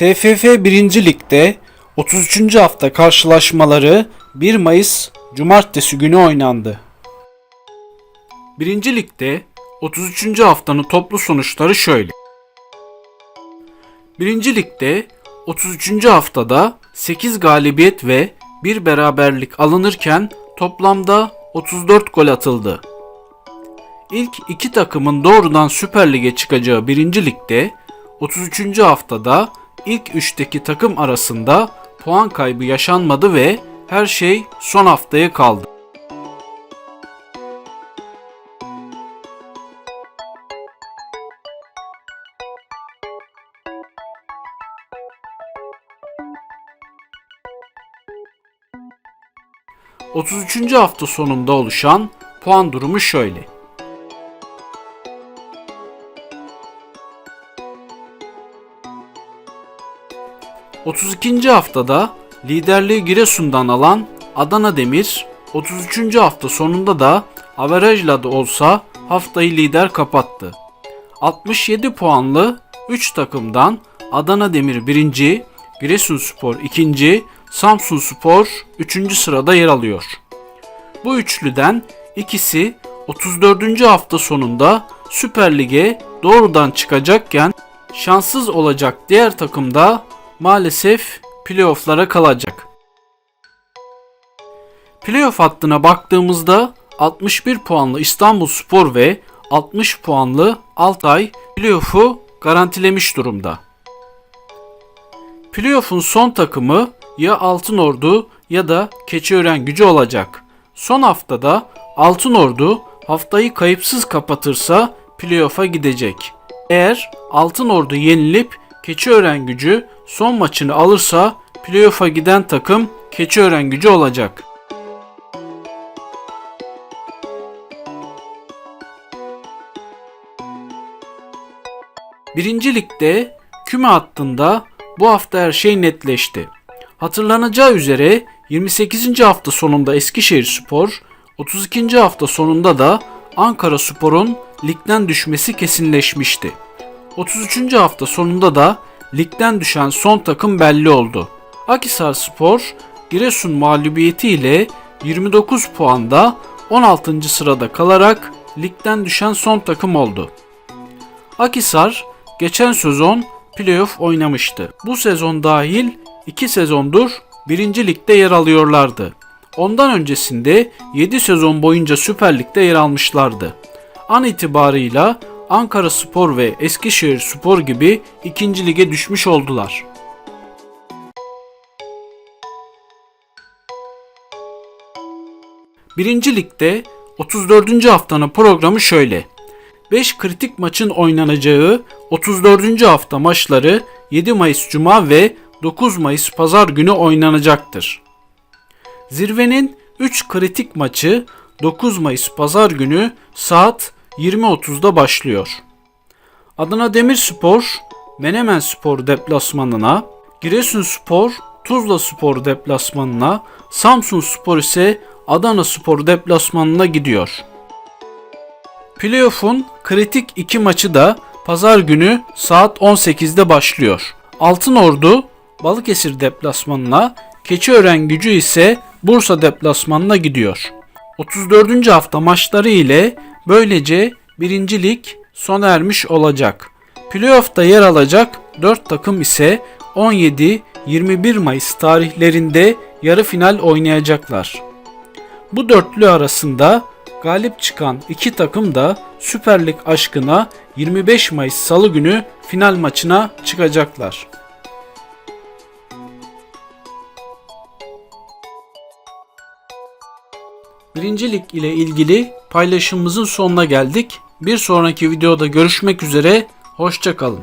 TFF 1. Lig'de 33. hafta karşılaşmaları 1 Mayıs Cumartesi günü oynandı. 1. Lig'de 33. haftanın toplu sonuçları şöyle. 1. Lig'de 33. haftada 8 galibiyet ve 1 beraberlik alınırken toplamda 34 gol atıldı. İlk iki takımın doğrudan Süper Lig'e çıkacağı 1. Lig'de 33. haftada ilk 3'teki takım arasında puan kaybı yaşanmadı ve her şey son haftaya kaldı. ...33. hafta sonunda oluşan puan durumu şöyle. 32. haftada liderliği Giresun'dan alan Adana Demir 33. hafta sonunda da averajla da olsa haftayı lider kapattı. 67 puanlı 3 takımdan Adana Demir 1. Giresunspor 2. Samsunspor 3. sırada yer alıyor. Bu üçlüden ikisi 34. hafta sonunda Süper Lig'e doğrudan çıkacakken şanssız olacak diğer takım da maalesef playoff'lara kalacak. Playoff hattına baktığımızda 61 puanlı İstanbul Spor ve 60 puanlı Altay playoff'u garantilemiş durumda. Playoff'un son takımı ya Altınordu ya da Keçiören Gücü olacak. Son haftada Altınordu haftayı kayıpsız kapatırsa playoff'a gidecek. Eğer Altınordu yenilip Keçiören Gücü son maçını alırsa playoff'a giden takım Keçiören Gücü olacak. Birinci ligde küme hattında bu hafta her şey netleşti. Hatırlanacağı üzere 28. hafta sonunda Eskişehir Spor, 32. hafta sonunda da Ankara Spor'un ligden düşmesi kesinleşmişti. 33. hafta sonunda da ligden düşen son takım belli oldu. Akhisar Spor, Giresun mağlubiyeti ile 29 puanda 16. sırada kalarak ligden düşen son takım oldu. Akhisar geçen sezon playoff oynamıştı. Bu sezon dahil 2 sezondur 1. ligde yer alıyorlardı. Ondan öncesinde 7 sezon boyunca Süper Lig'de yer almışlardı. An itibarıyla Ankara Spor ve Eskişehir Spor gibi 2. lige düşmüş oldular. Birinci Lig'de 34. haftanın programı şöyle. 5 kritik maçın oynanacağı 34. hafta maçları 7 Mayıs Cuma ve 9 Mayıs Pazar günü oynanacaktır. Zirvenin 3 kritik maçı 9 Mayıs Pazar günü saat 20.30'da başlıyor. Adana Demirspor, Menemen Spor deplasmanına, Giresunspor, Tuzla Spor deplasmanına, Samsun Spor ise Adana Spor deplasmanına gidiyor. Playoff'un kritik iki maçı da pazar günü saat 18'de başlıyor. Altınordu Balıkesir deplasmanına, Keçiören gücü ise Bursa deplasmanına gidiyor. 34. hafta maçları ile böylece 1. lig sona ermiş olacak. Playoff'ta yer alacak 4 takım ise 17-21 Mayıs tarihlerinde yarı final oynayacaklar. Bu dörtlü arasında galip çıkan iki takım da Süper Lig aşkına 25 Mayıs Salı günü final maçına çıkacaklar. Birinci Lig ile ilgili paylaşımımızın sonuna geldik. Bir sonraki videoda görüşmek üzere, hoşçakalın.